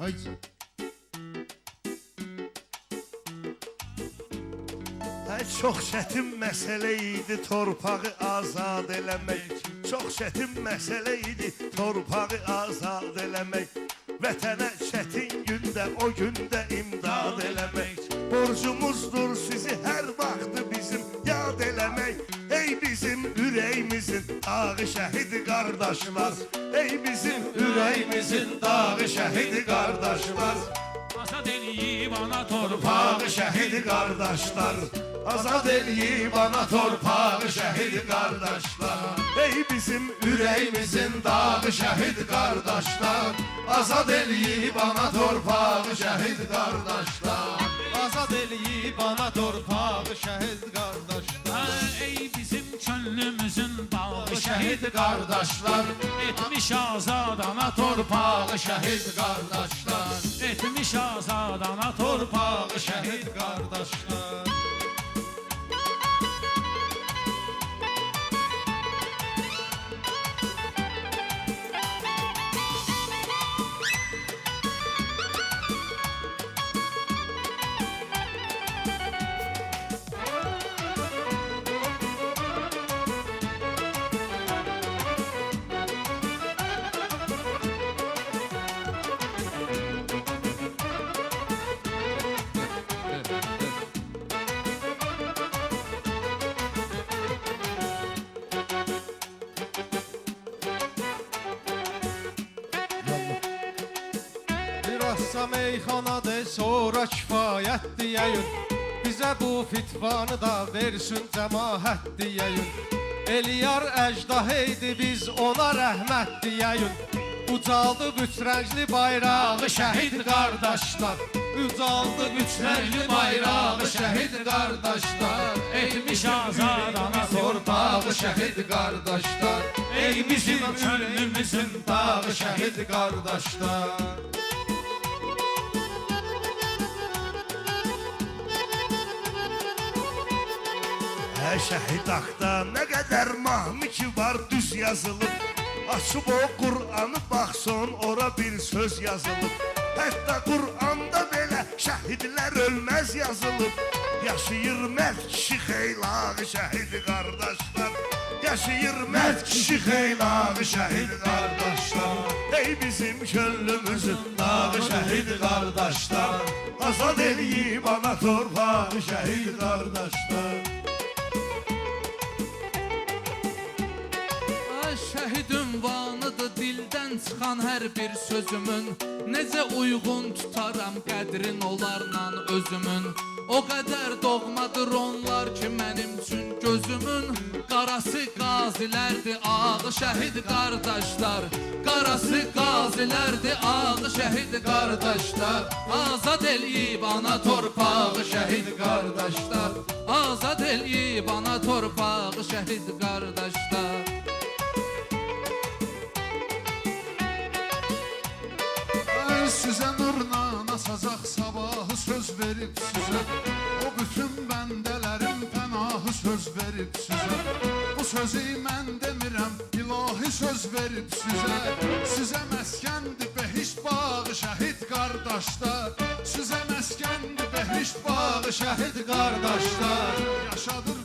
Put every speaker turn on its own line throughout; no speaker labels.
Haydi.
Ay, Çox çətin məsələ idi torpağı azad eləmək. Çox çətin məsələ idi torpağı azad eləmək. Vətənə çətin gündə o gündə imdad eləmək. Borcumuzdur sizi hər dağı şəhid qardaşlar. Ey bizim ürəyimizin dağı şəhid qardaşlar.
Azad eləyib ana torpağı
şəhid qardaşlar Azad eləyib ana torpağı şəhid qardaşlar Ey bizim ürəyimizin dağı şəhid qardaşlar Azad eləyib ana torpağı şəhid qardaşlar
Azad eləyib ana torpağı şəhid qardaşlar.
Şəhid qardaşlar
Etmiş azad ana torpağı
şəhid qardaşlar
Etmiş azad ana torpağı
Torpağı şəhid qardaşlar. Bilhassa meyxanada sonra kifayət deyəyün Bizə bu fitvanı da versin cəmaət deyəyün Eliyar əcdah idi biz ona rəhmət deyəyün Ucaldı bütrəngli bayrağı şəhid qardaşlar. Ucaldı bütrəngli bayrağı şəhid qardaşlar.
Etmiş azad ana torpağı
şəhid qardaşlar.
Ey bizim könlümüzün
dağı şəhid qardaşlar
Hə şəhid haqda nə qədər mahmi ki var düz yazılıb Açıb o Qur'anı baxson ora bir söz yazılıb Hətta Qur'anda belə şəhidlər ölməz yazılıb Yaşayır mərd kişi xeylağı şəhid qardaşlar Yaşayır mərd kişi xeylağı şəhid qardaşlar Ey bizim könlümüzün dağı şəhid qardaşlar Azad eləyib ana torpağı şəhid qardaşlar
Ay, Şəhid ünvanıdır dildən çıxan hər bir sözümün. Necə uyğun tutaram qədrin onlarla özümün. O qədər doğmadır onlar ki mənim üçün gözümün. Qarası qazilərdir ağı şəhid qardaşlar. Qarası qazilərdir ağı şəhid qardaşlar. Azad eləyib ana torpağı şəhid qardaşlar. Azad eləyib ana torpağı şəhid qardaşlar
verib sizə Bu sözü mən demirəm ilahi söz verib sizə Sizə məskəndir behişt bağı şəhid qardaşlar. Sizə məskəndir behişt bağı şəhid qardaşlar. Yaşadır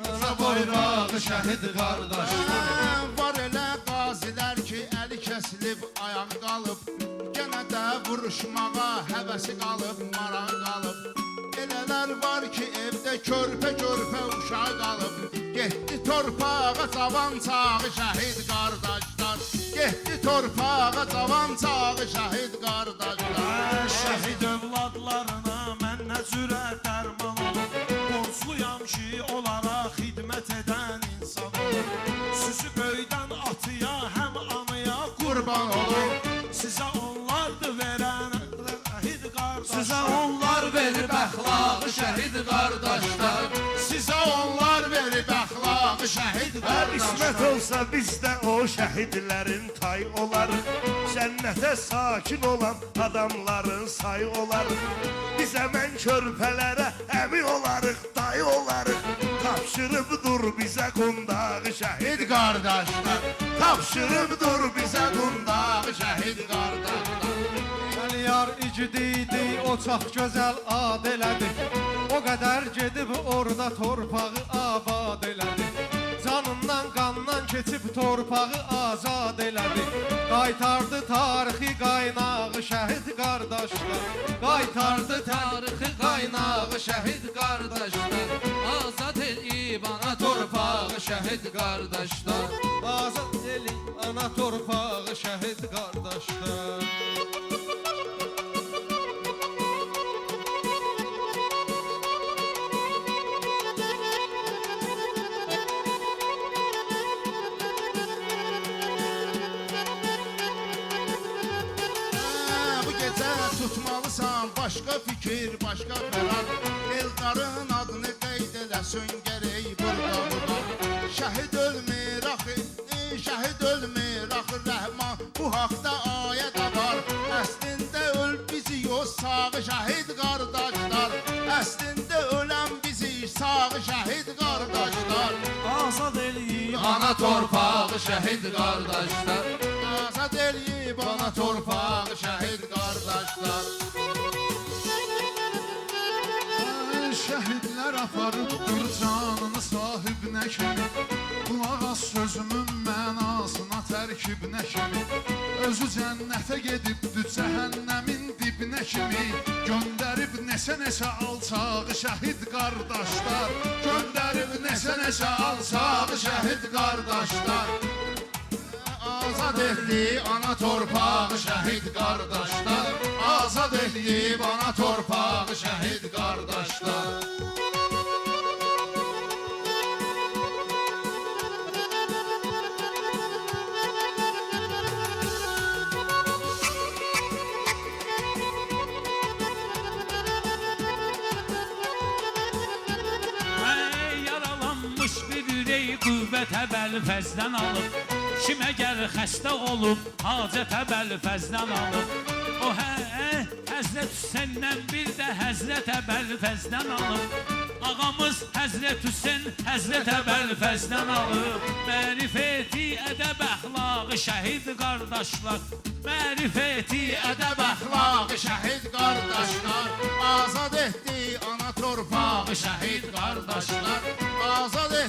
bizə bayrağı şəhid qardaşlar. Var elə qazilər ki, əli kəsilib, ayaq qalıb. Yenə də vuruşmağa həvəsi qalıb, maraq qalıb Elələr var ki, evdə körpə-körpə uşaq qalıb Getdi torpağa cavan çağı şəhid qardaşlar Getdi torpağa cavan çağı şəhid qardaşlar
Şəhid övladlarına mən nə cürət dərman olum Borcluyam ki, onlara xidmət edən insan olum Sizi göydən atıya, həm anıya
Qurban olum
Sizə onlardır
onlar verib əxlaqı şəhid qardaşlar.
Sizə onlar verib əxlaqı şəhid qardaşlar.
Olsa bizdə o şəhidlərin tay olar. Cənnətə sakin olan adamların sayı olar. Biz həmən körpələrə əmi olarıq, dayı olarıq. Tapşırıb dur bizə qundağı Şəhid
qardaşlar. Tapşırıb dur bizə qundağı şəhid qardaşlar
Əliya qədər icdi idi, o çox gözəl ad elədi. O qədər gedib orada torpağı abad elədi. Canından qandan keçib torpağı azad elədi. Qaytardı tarixi qaynağı şəhid qardaşlar. Qaytardı
Tarixi qaynağı şəhid qardaşlar Azad eləyib ana torpağı şəhid qardaşlar
azad eli ana torpağı şəhid qardaşlar.
Tutmalısan başqa fikir, başqa qərar Eldarın adını qeyd eləsin gərək burada burada. Şəhid ölmür axı, şəhid ölmür axı rəhman Bu haqda ayə də var Əslində öl bizi yox sağı şəhid qardaşlar Əslində ölən bizi sağı şəhid qardaşlar
Azad eləyib
Ana torpağı şəhid qardaşlar
Azad eləyib ana torpağı şəhid Şəhidlər aparıbdır canını sahibinə kimi? Qulaq as sözümün mənasına tərkibinə kimi? Özü cənnətə gedibdir cəhənnəmin dibinə kimi? Göndərib neçə-neçə alçağı şəhid qardaşlar. Göndərib neçə-neçə alçağı şəhid qardaşlar. Azad etdi ana torpağı şəhid qardaşlar. Azad etdi ana torpağı şəhid qardaşlar
ürək qüvvətə bəlfəzdən alıb Kimə gəl xəstə olub hacətə bəlfəzdən alıb. O hə, Həzrət Hüseyndən bir də Həzrət Əbəlfəzdən alıb. Ağamız Həzrət Hüseyn Həzrət Əbəlfəzdən alıb. Mərifəti, ədəb, əxlaqı şəhid qardaşlar. Mərifəti, ədəb, əxlaqı
şəhid qardaşlar. Azad etdi ana torpağı şəhid qardaşlar. Azad etdi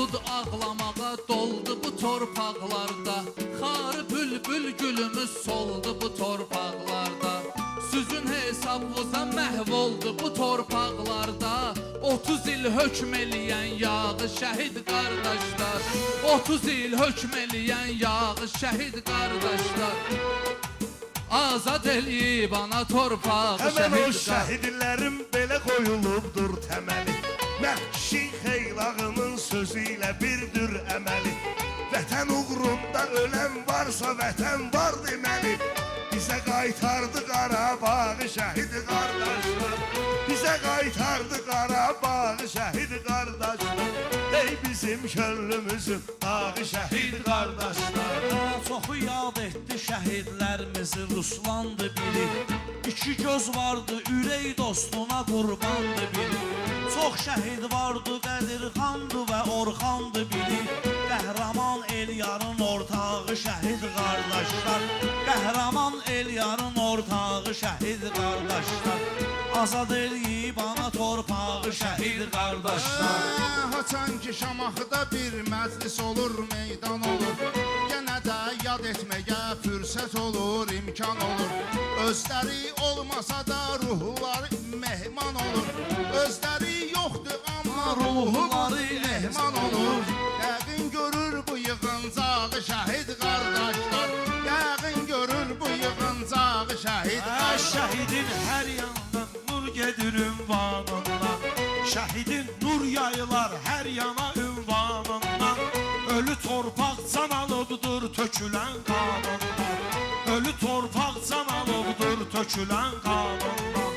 Bulud ağlamağa doldu bu torpaqlarda Xarı bülbül gülümüz soldu bu torpaqlarda Süzün hesabımıza məhv oldu bu torpaqlarda 30 il hökm eləyən yağı şəhid qardaşlar 30 il hökm eləyən yağı şəhid qardaşlar Azad eləyib ana torpağı
Həmən o
şəhid
şəhidlərim belə qoyulubdur Məhşi xeylağının sözü ilə birdir əməli Vətən uğrunda ölən varsa vətən var deməli Bizə qaytardı Qarabağı şəhid qardaşlar. Bizə qaytardı Qarabağı şəhid qardaşlar bizim könlümüzün dağı şəhid qardaşlar
Çoxu yad etdi şəhidlərimizi Ruslandı biri. İki göz vardı ürək dostuna qurbandı biri. Çox şəhid vardı Qədirxandı və Orxandı biri. Qəhrəman Eliyarın ortağı şəhid qardaşlar. Qəhrəman Eliyarın ortağı şəhid qardaşlar Azad eləyib ana torpağı şəhid qardaşlar
Haçan ki Şamaxıda bir məclis olur, meydan olur. Yenə də yad etməyə fürsət olur, imkan olur. Özləri olmasa da ruhları mehman olur. Özləri yoxdur amma ruhları mehman olur. Yəqin görür bu yığıncağı şəhid qardaşlar. Yəqin görür bu yığıncağı şəhid
Ə, Şəhidin hər yandan nur gedir ünvanından Şəhidin nur yayılar hər yana ünvanından Ölü torpaq can alıbdır tökülən qanından Ölü torpaq can alıbdır tökülən qanından Vətən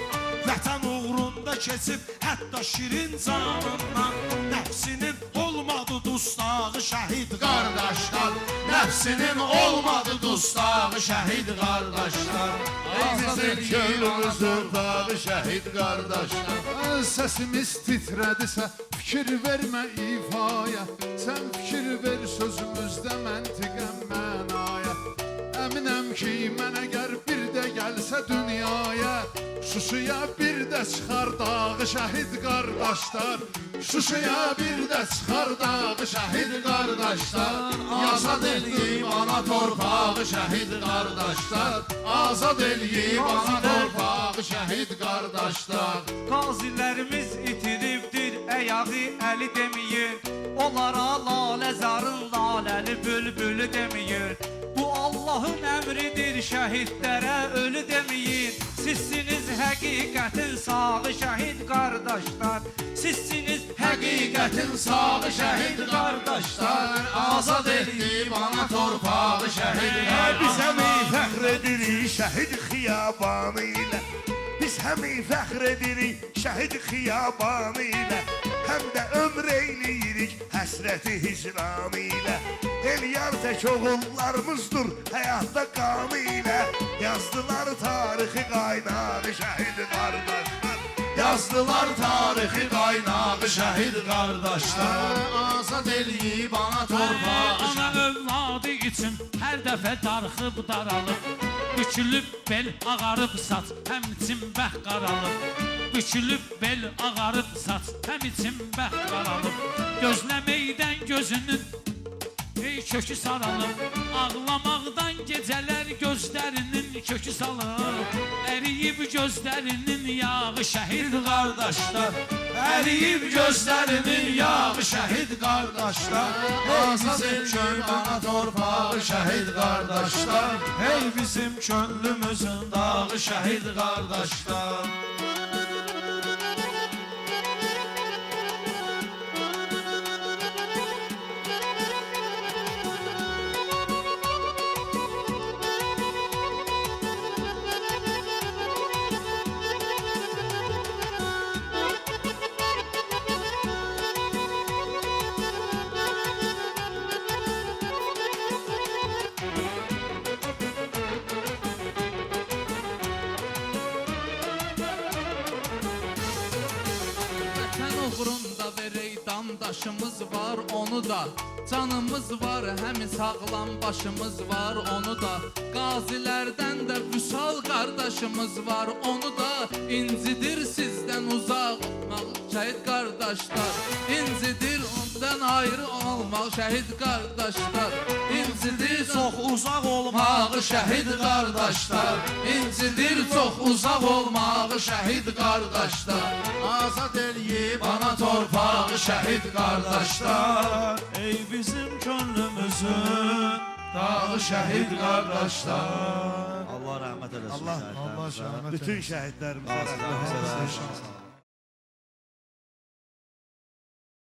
uğrunda keçib Hətta şirin canından Nəfsinin olmadı dustağı şəhid qardaşlar Nəfsinin olmadı dustağı şəhid qardaşlar
Bizim könlümüzün dağı şəhid qardaşlar
Səsimiz titrədisə fikir vermə ifaya. Sən fikir ver sözümüzdə məntiqəm mənaya Əminəm ki mən əgər bir də gəlsə dünyaya Şuşuya bir də çıxar dağı şəhid qardaşlar Şuşuya bir də çıxar dağı şəhid qardaşlar Azad eləyib ana torpağı şəhid qardaşlar Azad eləyib ana torpağı şəhid qardaşlar
Qazilərimiz itiribdir əyağı əli demir Onlara lalə zarın laləli bülbülü Bu Allahın əmridir şəhidlərə ölü demeyin. Sizsiniz həqiqətin sağı şəhid qardaşlar Sizsiniz həqiqətin sağı şəhid qardaşlar Azad edib ana torpağı şəhid
Biz həmi
qardaşlar
fəxr edirik şəhid xiyabanı ilə. Biz həmi fəxr edirik şəhid xiyabanı ilə Həm də ömr eyləyirik həsrəti hicranı ilə El yar tək oğullarımızdır həyatda qanı ilə Yazdılar tarixi qaynağı şəhid qardaşlar
Yazdılar tarixi qaynağı şəhid qardaşlar Azad eləyib ana torpağı
Ana övladı üçün hər dəfə darxıb daralıb. Bükülüb bel ağarıb saç, həm çimbəh qaralıb Bükülüb bel ağarıb saç, həm çimbəh qaralıb Gözləməkdən gözünün Ey kökü saralıb Ağlamaqdan gecələr gözlərinin kökü salıb Əriyib gözlərinin yağı şəhid qardaşlar
Əriyib gözlərinin yağı şəhid qardaşlar Hey bizim könlüm ana torpağı şəhid qardaşlar Hey bizim könlümüzün dağı şəhid qardaşlar
verək damdaşımız var onu da Canımız var. Həmin sağlam başımız var onu da Qazilərdən də vüsal qardaşımız var. Onu da İncidir sizdən uzaq olmaq şəhid qardaşlar İncidir ondan ayrı olmaq şəhid qardaşlar İncidir çox uzaq olmağı şəhid qardaşlar İncidir çox uzaq olmağı şəhid qardaşlar
Azad eləyib
Ana torpağı şəhid qardaşlar Ey bizim könlümüzün dağı şəhid qardaşlar
Allah rəhmət eləsin.
Allah
şəhidlərimizə.
bütün şəhidlərimizə rəhmət eləsin.